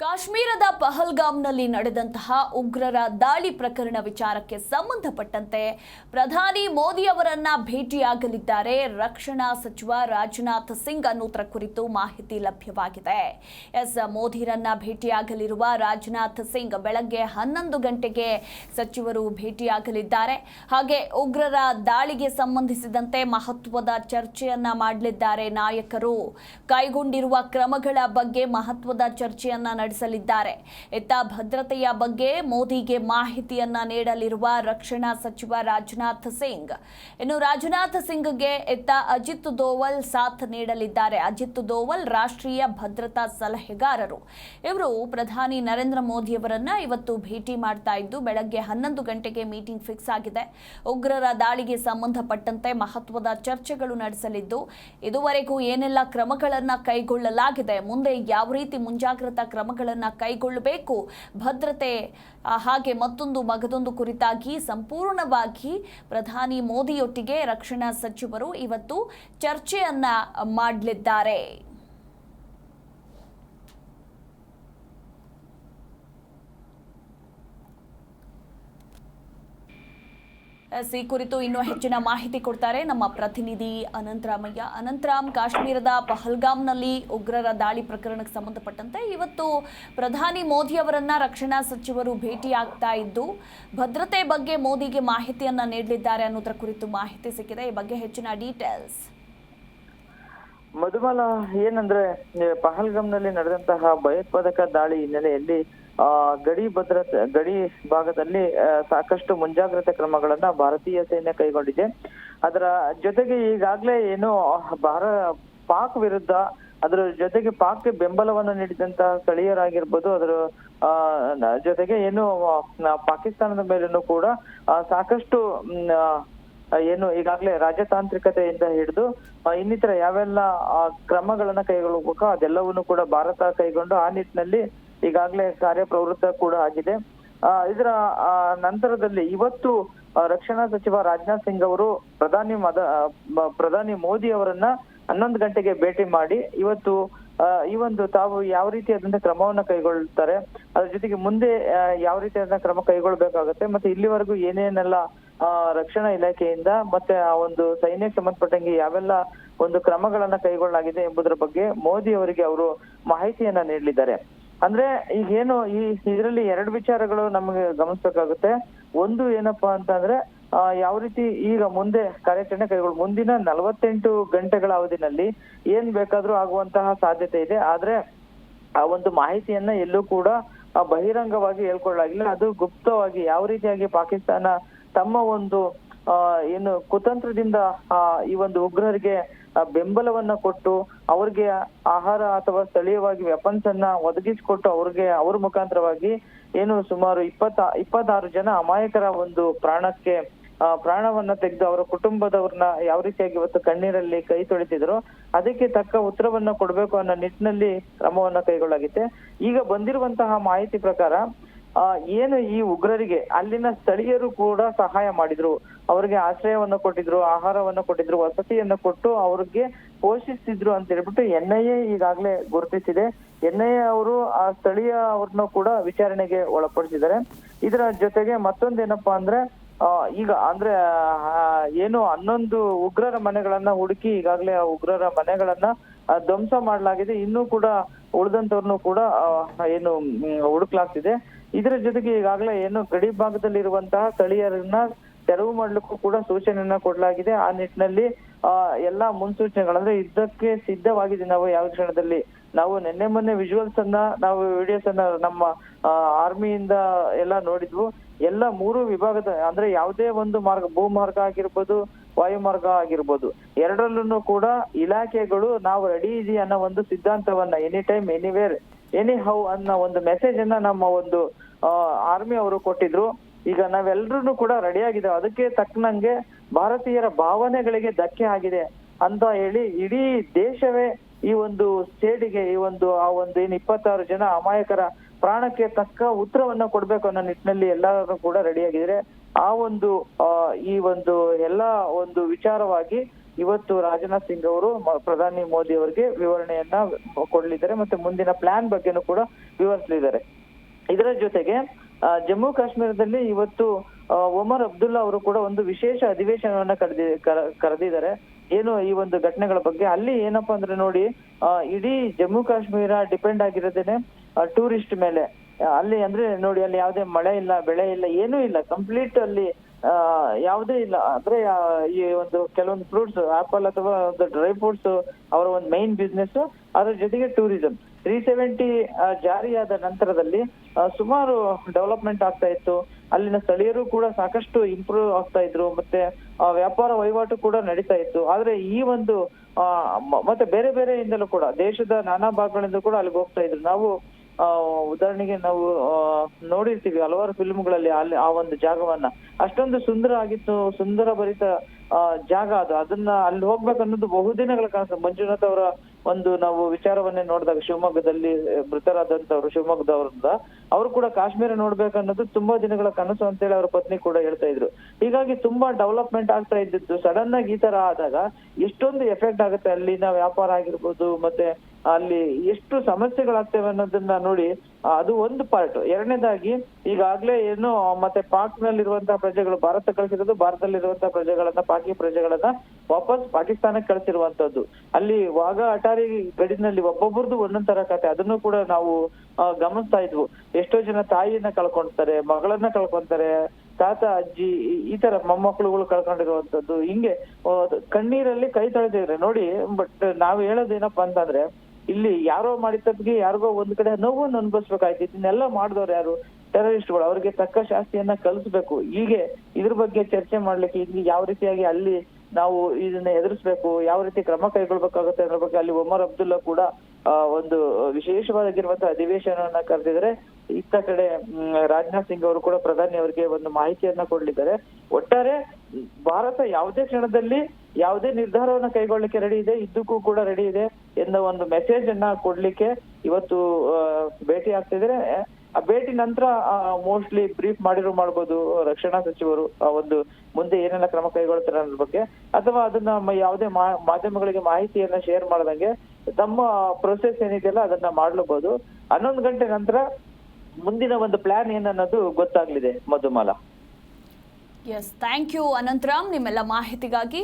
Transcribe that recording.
ಕಾಶ್ಮೀರದ ಪಹಲ್ಗಾಮ್ನಲ್ಲಿ ನಡೆದಂತಹ ಉಗ್ರರ ದಾಳಿ ಪ್ರಕರಣ ವಿಚಾರಕ್ಕೆ ಸಂಬಂಧಪಟ್ಟಂತೆ ಪ್ರಧಾನಿ ಮೋದಿ ಅವರನ್ನ ಭೇಟಿಯಾಗಲಿದ್ದಾರೆ. ರಕ್ಷಣಾ ಸಚಿವ ರಾಜನಾಥ್ ಸಿಂಗ್ ಅನ್ನೋದ್ರ ಕುರಿತು ಮಾಹಿತಿ ಲಭ್ಯವಾಗಿದೆ. ಎಸ್, ಮೋದಿರನ್ನ ಭೇಟಿಯಾಗಲಿರುವ ರಾಜನಾಥ್ ಸಿಂಗ್ ಬೆಳಗ್ಗೆ ಹನ್ನೊಂದು ಗಂಟೆಗೆ ಸಚಿವರು ಭೇಟಿಯಾಗಲಿದ್ದಾರೆ. ಹಾಗೆ ಉಗ್ರರ ದಾಳಿಗೆ ಸಂಬಂಧಿಸಿದಂತೆ ಮಹತ್ವದ ಚರ್ಚೆಯನ್ನ ಮಾಡಲಿದ್ದಾರೆ ನಾಯಕರು. ಕೈಗೊಂಡಿರುವ ಕ್ರಮಗಳ ಬಗ್ಗೆ ಮಹತ್ವದ ಚರ್ಚೆಯನ್ನ ನಡೆಸಲಿದ್ದಾರೆ. ಇತ್ತ ಭದ್ರತೆಯ ಬಗ್ಗೆ ಮೋದಿಗೆ ಮಾಹಿತಿಯನ್ನ ನೀಡಲಿರುವ ರಕ್ಷಣಾ ಸಚಿವ ರಾಜನಾಥ್ ಸಿಂಗ್. ಇನ್ನು ರಾಜನಾಥ್ ಸಿಂಗ್ಗೆ ಇತ್ತ ಅಜಿತ್ ದೋವಲ್ ಸಾಥ್ ನೀಡಲಿದ್ದಾರೆ. ಅಜಿತ್ ದೋವಲ್ ರಾಷ್ಟ್ರೀಯ ಭದ್ರತಾ ಸಲಹೆಗಾರರು. ಇವರು ಪ್ರಧಾನಿ ನರೇಂದ್ರ ಮೋದಿಯವರನ್ನ ಇವತ್ತು ಭೇಟಿ ಮಾಡ್ತಾ ಇದ್ದು, ಬೆಳಗ್ಗೆ ಹನ್ನೊಂದು ಗಂಟೆಗೆ ಮೀಟಿಂಗ್ ಫಿಕ್ಸ್ ಆಗಿದೆ. ಉಗ್ರರ ದಾಳಿಗೆ ಸಂಬಂಧಪಟ್ಟಂತೆ ಮಹತ್ವದ ಚರ್ಚೆಗಳು ನಡೆಸಲಿದ್ದು, ಇದುವರೆಗೂ ಏನೆಲ್ಲ ಕ್ರಮಗಳನ್ನ ಕೈಗೊಳ್ಳಲಾಗಿದೆ, ಮುಂದೆ ಯಾವ ರೀತಿ ಮುಂಜಾಗ್ರತಾ ಕ್ರಮಗಳನ್ನ ಕೈಗೊಳ್ಳಬೇಕು. ಭದ್ರತೆ ಹಾಗೆ ಮತ್ತೊಂದು ಮಗದೊಂದು ಕುರಿತಾಗಿ ಸಂಪೂರ್ಣವಾಗಿ ಪ್ರಧಾನಿ ಮೋದಿಯೊಟ್ಟಿಗೆ ರಕ್ಷಣಾ ಸಚಿವರು ಇವತ್ತು ಚರ್ಚೆಯನ್ನ ಮಾಡಲಿದ್ದಾರೆ. ಈ ಕುರಿತು ಇನ್ನೂ ಹೆಚ್ಚಿನ ಮಾಹಿತಿ ಕೊಡ್ತಾರೆ ನಮ್ಮ ಪ್ರತಿನಿಧಿ ಅನಂತರಾಮಯ್ಯ. ಅನಂತರಾಮ್, ಕಾಶ್ಮೀರದ ಪಹಲ್ಗಾಮ್ನಲ್ಲಿ ಉಗ್ರರ ದಾಳಿ ಪ್ರಕರಣಕ್ಕೆ ಸಂಬಂಧಪಟ್ಟಂತೆ ಇವತ್ತು ಪ್ರಧಾನಿ ಮೋದಿ ಅವರನ್ನ ರಕ್ಷಣಾ ಸಚಿವರು ಭೇಟಿಯಾಗ್ತಾ ಇದ್ದು, ಭದ್ರತೆ ಬಗ್ಗೆ ಮೋದಿಗೆ ಮಾಹಿತಿಯನ್ನ ನೀಡಲಿದ್ದಾರೆ ಅನ್ನೋದರ ಕುರಿತು ಮಾಹಿತಿ ಸಿಕ್ಕಿದೆ. ಈ ಬಗ್ಗೆ ಹೆಚ್ಚಿನ ಡೀಟೇಲ್ಸ್. ಮಧುಮಾಲ ಏನಂದ್ರೆ, ಪಹಲ್ಗಾಮ್ನಲ್ಲಿ ನಡೆದಂತಹ ಭಯೋತ್ಪಾದಕ ದಾಳಿ ಹಿನ್ನೆಲೆಯಲ್ಲಿ ಗಡಿ ಭದ್ರತೆ, ಗಡಿ ಭಾಗದಲ್ಲಿ ಸಾಕಷ್ಟು ಮುಂಜಾಗ್ರತೆ ಕ್ರಮಗಳನ್ನ ಭಾರತೀಯ ಸೇನೆ ಕೈಗೊಂಡಿದೆ. ಅದರ ಜೊತೆಗೆ ಈಗಾಗ್ಲೇ ಏನು, ಭಾರ, ಪಾಕ್ ವಿರುದ್ಧ ಅದರ ಜೊತೆಗೆ ಪಾಕ್ಗೆ ಬೆಂಬಲವನ್ನು ನೀಡಿದಂತಹ ಸ್ಥಳೀಯರಾಗಿರ್ಬೋದು, ಅದರ ಜೊತೆಗೆ ಏನು ಪಾಕಿಸ್ತಾನದ ಮೇಲೂ ಕೂಡ ಸಾಕಷ್ಟು ಏನು ಈಗಾಗಲೇ ರಾಜತಾಂತ್ರಿಕತೆಯಿಂದ ಹಿಡಿದು ಇನ್ನಿತರ ಯಾವೆಲ್ಲ ಕ್ರಮಗಳನ್ನ ಕೈಗೊಳ್ಳಬೇಕು ಅದೆಲ್ಲವನ್ನು ಕೂಡ ಭಾರತ ಕೈಗೊಂಡು ಆ ನಿಟ್ಟಿನಲ್ಲಿ ಈಗಾಗಲೇ ಕಾರ್ಯಪ್ರವೃತ್ತ ಕೂಡ ಆಗಿದೆ. ಇದರ ನಂತರದಲ್ಲಿ ಇವತ್ತು ರಕ್ಷಣಾ ಸಚಿವ ರಾಜನಾಥ್ ಸಿಂಗ್ ಅವರು ಪ್ರಧಾನಿ ಮದ ಪ್ರಧಾನಿ ಮೋದಿ ಅವರನ್ನ ಹನ್ನೊಂದು ಗಂಟೆಗೆ ಭೇಟಿ ಮಾಡಿ ಇವತ್ತು ಈ ಒಂದು ತಾವು ಯಾವ ರೀತಿಯಾದಂತಹ ಕ್ರಮವನ್ನ ಕೈಗೊಳ್ತಾರೆ, ಅದ್ರ ಜೊತೆಗೆ ಮುಂದೆ ಯಾವ ರೀತಿಯಾದ ಕ್ರಮ ಕೈಗೊಳ್ಬೇಕಾಗುತ್ತೆ, ಮತ್ತೆ ಇಲ್ಲಿವರೆಗೂ ಏನೇನೆಲ್ಲ ರಕ್ಷಣಾ ಇಲಾಖೆಯಿಂದ ಮತ್ತೆ ಆ ಒಂದು ಸೈನ್ಯಕ್ಕೆ ಸಂಬಂಧಪಟ್ಟಂಗೆ ಯಾವೆಲ್ಲ ಒಂದು ಕ್ರಮಗಳನ್ನ ಕೈಗೊಳ್ಳಲಾಗಿದೆ ಎಂಬುದರ ಬಗ್ಗೆ ಮೋದಿ ಅವರಿಗೆ ಅವರು ಮಾಹಿತಿಯನ್ನ ನೀಡಲಿದ್ದಾರೆ. ಅಂದ್ರೆ ಈಗೇನು ಈ ಇದರಲ್ಲಿ ಎರಡು ವಿಚಾರಗಳು ನಮಗೆ ಗಮನಿಸಬೇಕಾಗುತ್ತೆ. ಒಂದು ಏನಪ್ಪಾ ಅಂತಂದ್ರೆ ಆ, ಯಾವ ರೀತಿ ಈಗ ಮುಂದೆ ಕಾರ್ಯಾಚರಣೆ ಕೈಗೊಳ್ಳ ಮುಂದಿನ ನಲವತ್ತೆಂಟು ಗಂಟೆಗಳ ಅವಧಿನಲ್ಲಿ ಏನ್ ಬೇಕಾದ್ರೂ ಆಗುವಂತಹ ಸಾಧ್ಯತೆ ಇದೆ. ಆದ್ರೆ ಆ ಒಂದು ಮಾಹಿತಿಯನ್ನ ಎಲ್ಲೂ ಕೂಡ ಬಹಿರಂಗವಾಗಿ ಹೇಳ್ಕೊಳ್ಳಾಗಿಲ್ಲ. ಅದು ಗುಪ್ತವಾಗಿ ಯಾವ ರೀತಿಯಾಗಿ ಪಾಕಿಸ್ತಾನ ತಮ್ಮ ಒಂದು ಏನು ಕುತಂತ್ರದಿಂದ ಈ ಒಂದು ಉಗ್ರರಿಗೆ ಬೆಂಬಲವನ್ನ ಕೊಟ್ಟು ಅವ್ರಿಗೆ ಆಹಾರ ಅಥವಾ ಸ್ಥಳೀಯವಾಗಿ ವೆಪನ್ಸ್ ಅನ್ನ ಒದಗಿಸಿಕೊಟ್ಟು ಅವ್ರಿಗೆ, ಅವ್ರ ಮುಖಾಂತರವಾಗಿ ಏನು ಸುಮಾರು ಇಪ್ಪತ್ತ, ಇಪ್ಪತ್ತಾರು ಜನ ಅಮಾಯಕರ ಒಂದು ಪ್ರಾಣಕ್ಕೆ ಪ್ರಾಣವನ್ನ ತೆಗೆದು ಅವರ ಕುಟುಂಬದವ್ರನ್ನ ಯಾವ ರೀತಿಯಾಗಿ ಇವತ್ತು ಕಣ್ಣೀರಲ್ಲಿ ಕೈ ತೊಳಿತಿದ್ರು ಅದಕ್ಕೆ ತಕ್ಕ ಉತ್ತರವನ್ನ ಕೊಡಬೇಕು ಅನ್ನೋ ನಿಟ್ಟಿನಲ್ಲಿ ಕ್ರಮವನ್ನ ಕೈಗೊಳ್ಳಾಗಿದೆ ಈಗ ಬಂದಿರುವಂತಹ ಮಾಹಿತಿ ಪ್ರಕಾರ ಏನು ಈ ಉಗ್ರರಿಗೆ ಅಲ್ಲಿನ ಸ್ಥಳೀಯರು ಕೂಡ ಸಹಾಯ ಮಾಡಿದ್ರು. ಅವರಿಗೆ ಆಶ್ರಯವನ್ನ ಕೊಟ್ಟಿದ್ರು, ಆಹಾರವನ್ನ ಕೊಟ್ಟಿದ್ರು, ವಸತಿಯನ್ನ ಕೊಟ್ಟು ಅವ್ರಿಗೆ ಪೋಷಿಸಿದ್ರು ಅಂತ ಹೇಳ್ಬಿಟ್ಟು ಎನ್ ಐ ಎ ಈಗಾಗಲೇ ಗುರುತಿಸಿದೆ. ಎನ್ ಐ ಅವರು ಆ ಸ್ಥಳೀಯ ಅವ್ರನ್ನ ಕೂಡ ವಿಚಾರಣೆಗೆ ಒಳಪಡಿಸಿದ್ದಾರೆ. ಇದರ ಜೊತೆಗೆ ಮತ್ತೊಂದೇನಪ್ಪಾ ಅಂದ್ರೆ ಈಗ ಅಂದ್ರೆ ಏನು ಹನ್ನೊಂದು ಉಗ್ರರ ಮನೆಗಳನ್ನ ಹುಡುಕಿ ಈಗಾಗಲೇ ಆ ಉಗ್ರರ ಮನೆಗಳನ್ನ ಧ್ವಂಸ ಮಾಡಲಾಗಿದೆ. ಇನ್ನೂ ಕೂಡ ಉಳಿದಂತವ್ರನ್ನು ಕೂಡ ಏನು ಹುಡುಕ್ಲಾಗ್ತಿದೆ. ಇದರ ಜೊತೆಗೆ ಈಗಾಗಲೇ ಏನು ಗಡಿ ಭಾಗದಲ್ಲಿರುವಂತಹ ಸ್ಥಳೀಯರನ್ನ ತೆರವು ಮಾಡ್ಲಿಕ್ಕೂ ಕೂಡ ಸೂಚನೆಯನ್ನ ಕೊಡಲಾಗಿದೆ. ಆ ನಿಟ್ಟಿನಲ್ಲಿ, ಆ, ಎಲ್ಲಾ ಮುನ್ಸೂಚನೆಗಳಂದ್ರೆ ಇದಕ್ಕೆ ಸಿದ್ಧವಾಗಿದೆ ನಾವು ಯಾವ ಕ್ಷಣದಲ್ಲಿ. ನಾವು ನಿನ್ನೆ ಮೊನ್ನೆ ವಿಜುವಲ್ಸ್ ಅನ್ನ ನಾವು ವಿಡಿಯೋಸ್ ಅನ್ನ ನಮ್ಮ ಆರ್ಮಿಯಿಂದ ಎಲ್ಲ ನೋಡಿದ್ವು. ಎಲ್ಲ ಮೂರು ವಿಭಾಗದ, ಅಂದ್ರೆ ಯಾವುದೇ ಒಂದು ಮಾರ್ಗ, ಭೂಮಾರ್ಗ ಆಗಿರ್ಬೋದು ವಾಯು ಮಾರ್ಗ ಆಗಿರ್ಬೋದು ಎರಡರಲ್ಲೂ ಕೂಡ ಇಲಾಖೆಗಳು ನಾವು ರೆಡಿ ಇದೀವಿ ಅನ್ನೋ ಒಂದು ಸಿದ್ಧಾಂತವನ್ನ any time anywhere any how ಅನ್ನೋ ಒಂದು ಮೆಸೇಜ್ ಅನ್ನ ನಮ್ಮ ಒಂದು ಆರ್ಮಿ ಅವರು ಕೊಟ್ಟಿದ್ರು. ಈಗ ನಾವೆಲ್ಲರೂ ಕೂಡ ರೆಡಿ ಆಗಿದ್ದೇವೆ. ಅದಕ್ಕೆ ತಕ್ಕನಂಗೆ ಭಾರತೀಯರ ಭಾವನೆಗಳಿಗೆ ಧಕ್ಕೆ ಆಗಿದೆ ಅಂತ ಹೇಳಿ ಇಡೀ ದೇಶವೇ ಈ ಒಂದು ಸೇಡಿಗೆ, ಈ ಒಂದು, ಆ ಒಂದು ಏನ್ ಇಪ್ಪತ್ತಾರು ಜನ ಅಮಾಯಕರ ಪ್ರಾಣಕ್ಕೆ ತಕ್ಕ ಉತ್ತರವನ್ನ ಕೊಡ್ಬೇಕು ಅನ್ನೋ ನಿಟ್ಟಿನಲ್ಲಿ ಎಲ್ಲರೂ ಕೂಡ ರೆಡಿ ಆಗಿದ್ರೆ ಆ ಒಂದು ಈ ಒಂದು ಎಲ್ಲಾ ಒಂದು ವಿಚಾರವಾಗಿ ಇವತ್ತು ರಾಜನಾಥ್ ಸಿಂಗ್ ಅವರು ಪ್ರಧಾನಿ ಮೋದಿ ಅವರಿಗೆ ವಿವರಣೆಯನ್ನ ಕೊಡಲಿದ್ದಾರೆ ಮತ್ತೆ ಮುಂದಿನ ಪ್ಲಾನ್ ಬಗ್ಗೆನೂ ಕೂಡ ವಿವರಿಸಲಿದ್ದಾರೆ. ಇದರ ಜೊತೆಗೆ ಜಮ್ಮು ಕಾಶ್ಮೀರದಲ್ಲಿ ಇವತ್ತು ಒಮರ್ ಅಬ್ದುಲ್ಲಾ ಅವರು ಕೂಡ ಒಂದು ವಿಶೇಷ ಅಧಿವೇಶನವನ್ನ ಕರೆದಿ, ಕರ- ಕರೆದಿದ್ದಾರೆ. ಏನು ಈ ಒಂದು ಘಟನೆಗಳ ಬಗ್ಗೆ ಅಲ್ಲಿ ಏನಪ್ಪಾ ಅಂದ್ರೆ ನೋಡಿ ಇಡೀ ಜಮ್ಮು ಕಾಶ್ಮೀರ ಡಿಪೆಂಡ್ ಆಗಿರೋದೇನೆ ಟೂರಿಸ್ಟ್ ಮೇಲೆ. ಅಲ್ಲಿ ಅಂದ್ರೆ ನೋಡಿ ಅಲ್ಲಿ ಯಾವುದೇ ಮಳೆ ಇಲ್ಲ, ಬೆಳೆ ಇಲ್ಲ, ಏನೂ ಇಲ್ಲ. ಕಂಪ್ಲೀಟ್ ಅಲ್ಲಿ ಯಾವುದೇ ಇಲ್ಲ. ಅಂದ್ರೆ ಈ ಒಂದು ಕೆಲವೊಂದು ಫ್ರೂಟ್ಸ್ ಆಪಲ್ ಅಥವಾ ಒಂದು ಡ್ರೈ ಫ್ರೂಟ್ಸ್ ಅವರ ಒಂದು ಮೈನ್ ಬಿಸ್ನೆಸ್ ಅದರ ಜೊತೆಗೆ ಟೂರಿಸಂ ತ್ರೀ ಸೆವೆಂಟಿ ಜಾರಿಯಾದ ನಂತರದಲ್ಲಿ ಸುಮಾರು ಡೆವಲಪ್ಮೆಂಟ್ ಆಗ್ತಾ ಇತ್ತು. ಅಲ್ಲಿನ ಸ್ಥಳೀಯರು ಕೂಡ ಸಾಕಷ್ಟು ಇಂಪ್ರೂವ್ ಆಗ್ತಾ ಇದ್ರು. ಮತ್ತೆ ವ್ಯಾಪಾರ ವಹಿವಾಟು ಕೂಡ ನಡೀತಾ ಇತ್ತು. ಆದ್ರೆ, ಈ ಒಂದು ಮತ್ತೆ ಬೇರೆ ಬೇರೆಯಿಂದಲೂ ಕೂಡ, ದೇಶದ ನಾನಾ ಭಾಗಗಳಿಂದ ಕೂಡ ಅಲ್ಲಿಗೆ ಹೋಗ್ತಾ ಇದ್ರು. ನಾವು ಉದಾಹರಣೆಗೆ ನಾವು ನೋಡಿರ್ತೀವಿ ಹಲವಾರು ಫಿಲ್ಮ್ಗಳಲ್ಲಿ ಅಲ್ಲಿ ಆ ಒಂದು ಜಾಗವನ್ನ. ಅಷ್ಟೊಂದು ಸುಂದರ ಆಗಿತ್ತು ಸುಂದರ ಭರಿತ ಜಾಗ ಅದು. ಅದನ್ನ ಅಲ್ಲಿ ಹೋಗ್ಬೇಕನ್ನೋದು ಬಹುದಿನಗಳ ಕನಸು ಮಂಜುನಾಥ್ ಅವರ ಒಂದು ನಾವು ವಿಚಾರವನ್ನೇ ನೋಡಿದಾಗ ಶಿವಮೊಗ್ಗದಲ್ಲಿ ಮೃತರಾದಂತವ್ರು ಶಿವಮೊಗ್ಗದವ್ರಿಂದ, ಅವರು ಕೂಡ ಕಾಶ್ಮೀರ ನೋಡ್ಬೇಕನ್ನೋದು ತುಂಬಾ ದಿನಗಳ ಕನಸು ಅಂತೇಳಿ ಅವ್ರ ಪತ್ನಿ ಕೂಡ ಹೇಳ್ತಾ ಇದ್ರು. ಹೀಗಾಗಿ ತುಂಬಾ ಡೆವಲಪ್ಮೆಂಟ್ ಆಗ್ತಾ ಇದ್ದಿತ್ತು ಸಡನ್ ಆಗಿ ಈ ತರ ಆದಾಗ ಎಷ್ಟೊಂದು ಎಫೆಕ್ಟ್ ಆಗುತ್ತೆ. ಅಲ್ಲಿನ ವ್ಯಾಪಾರ ಆಗಿರ್ಬೋದು, ಮತ್ತೆ ಅಲ್ಲಿ ಎಷ್ಟು ಸಮಸ್ಯೆಗಳಾಗ್ತವೆ ಅನ್ನೋದನ್ನ ನೋಡಿ, ಅದು ಒಂದು ಪಾರ್ಟ್ ಎರಡನೇದಾಗಿ, ಈಗಾಗ್ಲೇ ಏನು, ಮತ್ತೆ ಪಾಕ್ ನಲ್ಲಿರುವಂತಹ ಪ್ರಜೆಗಳು, ಭಾರತ ಕಳಿಸಿರೋದು ಭಾರತದಲ್ಲಿರುವಂತಹ ಪ್ರಜೆಗಳನ್ನ, ಪಾಕಿ ಪ್ರಜೆಗಳನ್ನ ವಾಪಸ್ ಪಾಕಿಸ್ತಾನಕ್ಕೆ ಕಳಿಸಿರುವಂತದ್ದು ಅಲ್ಲಿ ವಾಗ ಅಟಾರಿ ಗಡಿನಲ್ಲಿ ಒಬ್ಬೊಬ್ಬರದು ಒಂದೊಂದರ ಕತೆ. ಅದನ್ನು ಕೂಡ ನಾವು ಗಮನಿಸ್ತಾ ಇದ್ವು. ಎಷ್ಟೋ ಜನ ತಾಯಿಯನ್ನ ಕಳ್ಕೊಂತಾರೆ, ಮಗಳನ್ನ ಕಳ್ಕೊಂತಾರೆ, ತಾತ, ಅಜ್ಜಿ, ಈ- ತರ ಮೊಮ್ಮಕ್ಕಳುಗಳು ಕಳ್ಕೊಂಡಿರುವಂತದ್ದು ಹಿಂಗೆ ಕಣ್ಣೀರಲ್ಲಿ ಕೈ ತೊಳೆದಿದ್ರೆ ನೋಡಿ ಬಟ್ ನಾವ್ ಹೇಳೋದೇನಪ್ಪ ಅಂತಂದ್ರೆ ಇಲ್ಲಿ ಯಾರೋ ಮಾಡಿದ ತಪ್ಪಿಗೆ ಯಾರಿಗೋ ಒಂದ್ ಕಡೆ ನೋವನ್ನು ಅನುಭವಿಸ್ಬೇಕಾಯ್ತು. ಇದನ್ನೆಲ್ಲ ಮಾಡಿದವ್ರು ಯಾರು? ಟೆರರಿಸ್ಟ್ಗಳು ಅವ್ರಿಗೆ ತಕ್ಕ ಶಾಸ್ತಿಯನ್ನ ಕಲಿಸ್ಬೇಕು. ಹೀಗೆ ಇದ್ರ ಬಗ್ಗೆ ಚರ್ಚೆ ಮಾಡ್ಲಿಕ್ಕೆ ಇಲ್ಲಿ ಯಾವ ರೀತಿಯಾಗಿ ಅಲ್ಲಿ ನಾವು ಇದನ್ನ ಎದುರಿಸ್ಬೇಕು, ಯಾವ ರೀತಿ ಕ್ರಮ ಕೈಗೊಳ್ಬೇಕಾಗುತ್ತೆ ಅನ್ನೋ ಬಗ್ಗೆ ಅಲ್ಲಿ ಒಮರ್ ಅಬ್ದುಲ್ಲಾ ಕೂಡ ಒಂದು ವಿಶೇಷವಾಗಿರುವಂತಹ ಅಧಿವೇಶನವನ್ನ ಕರೆದಿದ್ದಾರೆ. ಇತ್ತ ಕಡೆ ರಾಜನಾಥ್ ಸಿಂಗ್ ಅವರು ಕೂಡ ಪ್ರಧಾನಿ ಅವರಿಗೆ ಒಂದು ಮಾಹಿತಿಯನ್ನ ಕೊಡ್ಲಿದ್ದಾರೆ. ಒಟ್ಟಾರೆ ಭಾರತ ಯಾವುದೇ ಕ್ಷಣದಲ್ಲಿ ಯಾವುದೇ ನಿರ್ಧಾರವನ್ನ ಕೈಗೊಳ್ಳಲಿಕ್ಕೆ ರೆಡಿ ಇದೆ. ಇದ್ದಕ್ಕೂ ಕೂಡ ರೆಡಿ ಇದೆ. ಎನ್ನೋ ಒಂದು ಮೆಸೇಜ್ ಅನ್ನ ಕೊಡ್ಲಿಕ್ಕೆ ಇವತ್ತು ಭೇಟಿ ಆಗ್ತಿದ್ರೆ, ಆ ಭೇಟಿ ನಂತರ ಮೋಸ್ಟ್ಲಿ ಬ್ರೀಫ್ ಮಾಡಿರೋ ಮಾಡ್ಬೋದು ರಕ್ಷಣಾ ಸಚಿವರು, ಆ ಒಂದು ಮುಂದೆ ಏನೆಲ್ಲ ಕ್ರಮ ಕೈಗೊಳ್ತಾರೆ ಅನ್ನೋದ್ರ ಬಗ್ಗೆ, ಅಥವಾ ಅದನ್ನ ಯಾವುದೇ ಮಾಧ್ಯಮಗಳಿಗೆ ಮಾಹಿತಿಯನ್ನ ಶೇರ್ ಮಾಡದಂಗೆ ತಮ್ಮ ಪ್ರೊಸೆಸ್ ಏನಿದೆಯಲ್ಲ ಅದನ್ನ ಮಾಡ್ಲಬಹುದು ಹನ್ನೊಂದು ಗಂಟೆ ನಂತರ ಮುಂದಿನ ಒಂದು ಪ್ಲಾನ್ ಏನನ್ನೋದು ಗೊತ್ತಾಗ್ಲಿದೆ, Madhumala. Yes thank you Ananthram. ನಿಮ್ಮೆಲ್ಲ ಮಾಹಿತಿಗಾಗಿ